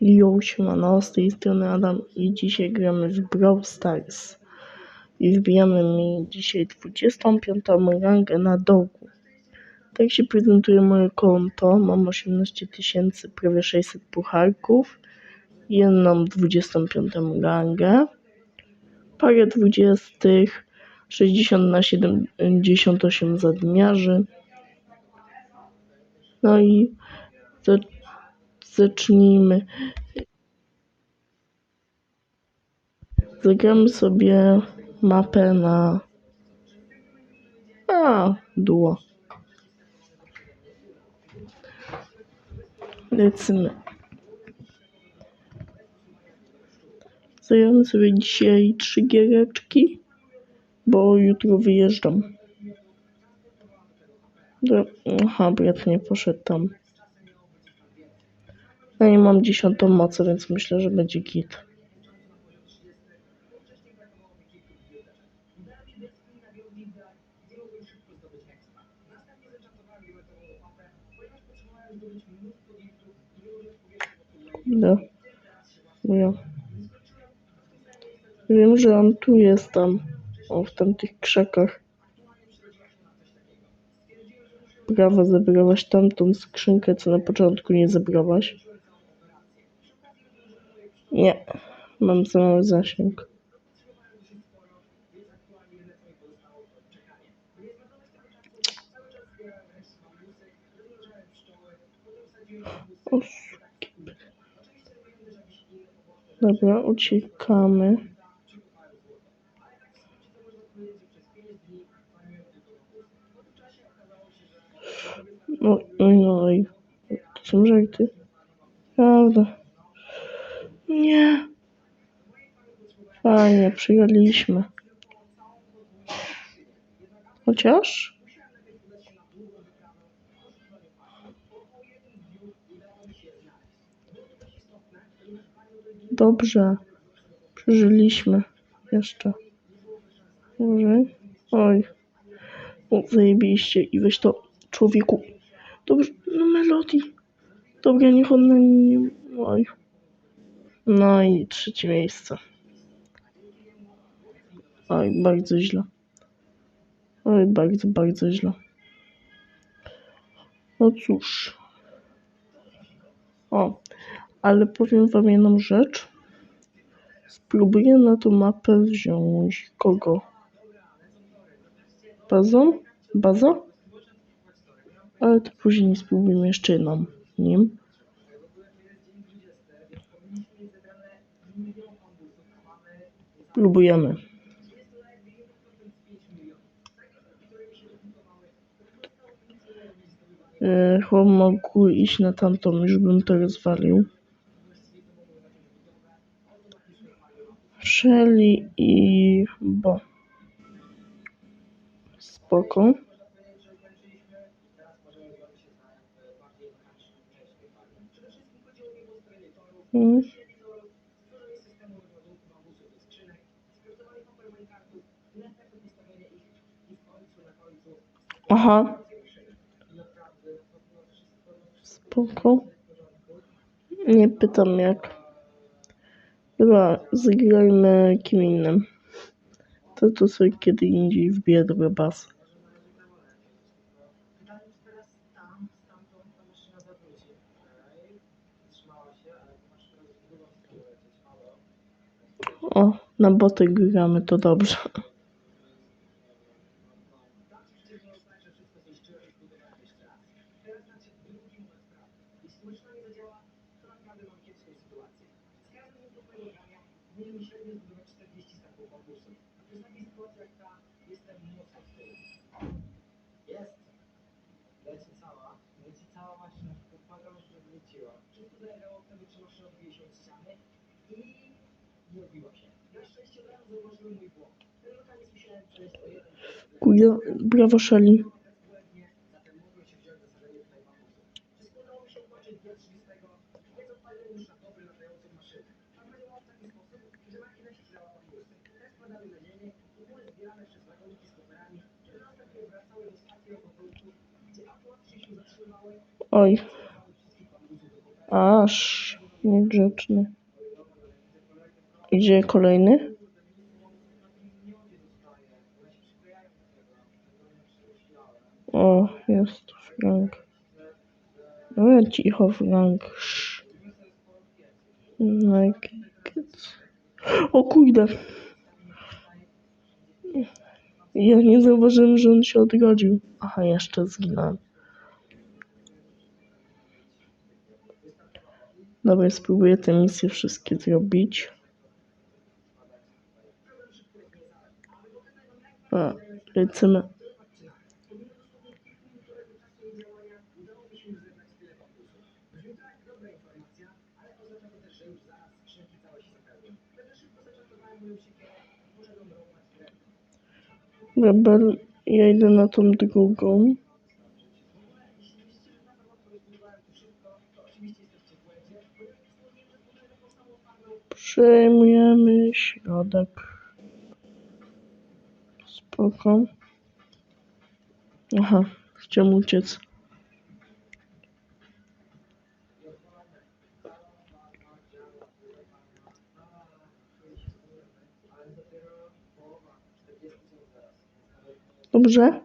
Jo, siemano, z tej strony Adam i dzisiaj gramy w Brawl Stars. I wbijamy mi dzisiaj 25 rangę na dołku. Tak się prezentuje moje konto. Mam 18 tysięcy, prawie 600 pucharków. Jedną 25 rangę. Parę 20, 60 na 78 zadmiarzy. No i zacznijmy. Zagramy sobie mapę na. A, duo. Lecimy. Zagramy sobie dzisiaj trzy giereczki, bo jutro wyjeżdżam. Do... Aha, brat nie poszedł tam. No mam dziesiątą moc, więc myślę, że będzie git. No. Ja. Wiem, że on tu jest tam. O, w tamtych krzakach. Brawo, zebrałaś tamtą skrzynkę, co na początku nie zebrałaś. Nie. Mam za mały zasięg. Dobra, uciekamy. No, oj, no, oj. To są żarty. Prawda. Nie. Fajnie, przyjęliśmy. Chociaż? Dobrze. Przeżyliśmy. Jeszcze. Może? Oj. O, zajebiście. I weź to, człowieku. Dobrze, no melodii. Dobra, niech on na nie... Oj. No i trzecie miejsce. Oj, bardzo źle. Oj, bardzo, bardzo źle. No cóż. O, ale powiem wam jedną rzecz. Spróbuję na tą mapę wziąć kogo? Bazą? Baza? Ale to później spróbujemy jeszcze jedną nim. Próbujemy. E, Chyba mogły iść na tamtą, już bym to rozwalił. Shelly i Bo. Spoko. Mm. Aha. Spoko. Nie pytam jak. Dobra, zagrajmy kim innym. To to sobie kiedy indziej wbiję dobry bas. O, na boty gramy, to dobrze. Jest. Akumulacje się zatrzymały, Oj, aż. Niegrzeczny. Idzie kolejny? O, jest Frank. No cicho, Frank. Sz. It. O kurde. Ja nie zauważyłem, że on się odrodził. Aha, jeszcze zginąłem. Dobra, spróbuję te misje wszystkie zrobić. A, lecimy. Rebel, ja idę na tą drugą. Przejmujemy środek. Spoko. Aha, chciałem uciec. Dobrze?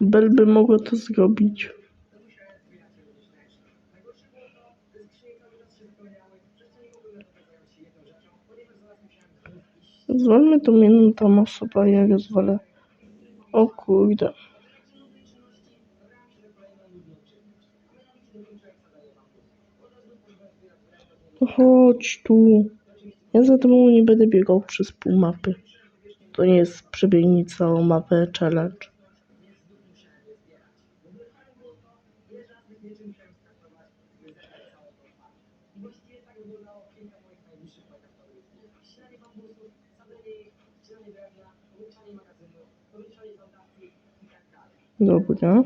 Bel by mogła to zrobić. Zwolmy tą jedną tam osobę, ja rozwalę. O kurde. No Chodź tu. Ja za tobą nie będę biegał przez pół mapy. To nie jest przebiegnij całą mapę challenge. Dobra.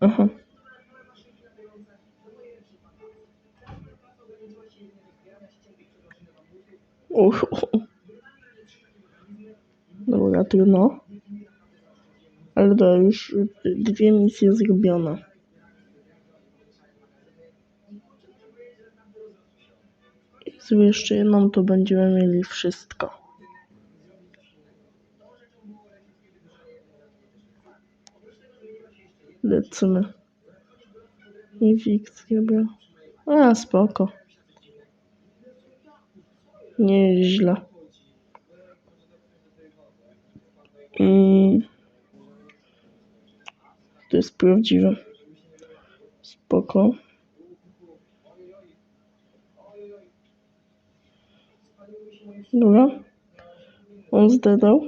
Aha. Uch. Dobra, trudno. Ale to już dwie misje zrobione. Zrobię jeszcze jedną, to będziemy mieli wszystko. Lecimy. I fikcję bra. A, spoko. Nieźle. Mm. To jest prawdziwe. Spoko. Dobra. On zdedał.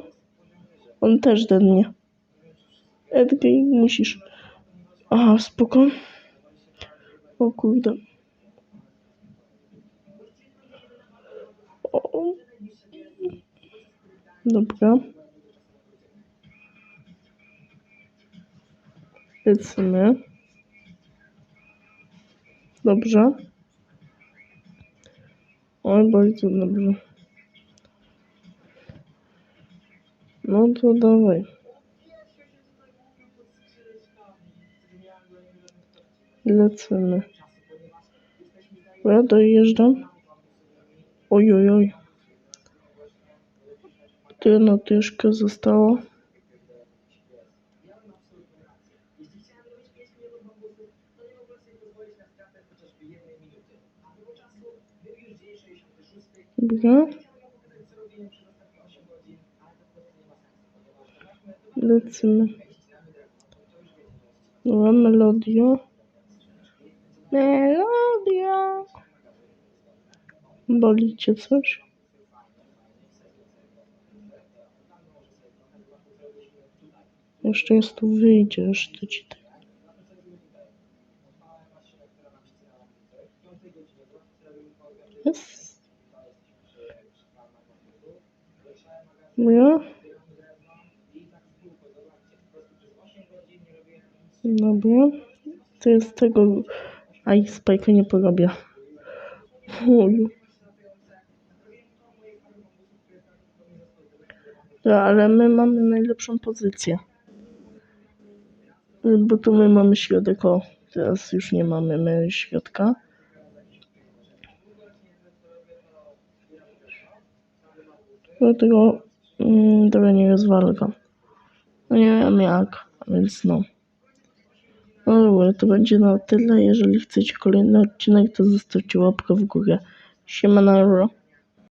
On też dednie. Edgar, musisz. Aha, spoko. O kurde. Dobra. Lecimy. Dobrze. Oj, bardzo dobrze. No to dawaj. Lecimy. Ja dojeżdżam. Oj, oj, oj. Tyle tyszkę zostało. Dobra. Lecimy. Dobra, melodia. Melodia. Boli cię coś? Jeszcze jest tu wyjdziesz, to ci tak. Jest. Ja? Dobra. To jest tego... Aj, spajka nie porobię. Oju. Ale my mamy najlepszą pozycję. Bo tu my mamy środek, o, teraz już nie mamy my środka. Dlatego mm, trochę nie rozwalę go. No nie wiem jak, więc no. No dobra, to będzie na tyle. Jeżeli chcecie kolejny odcinek, to zostawcie łapkę w górę. Siema na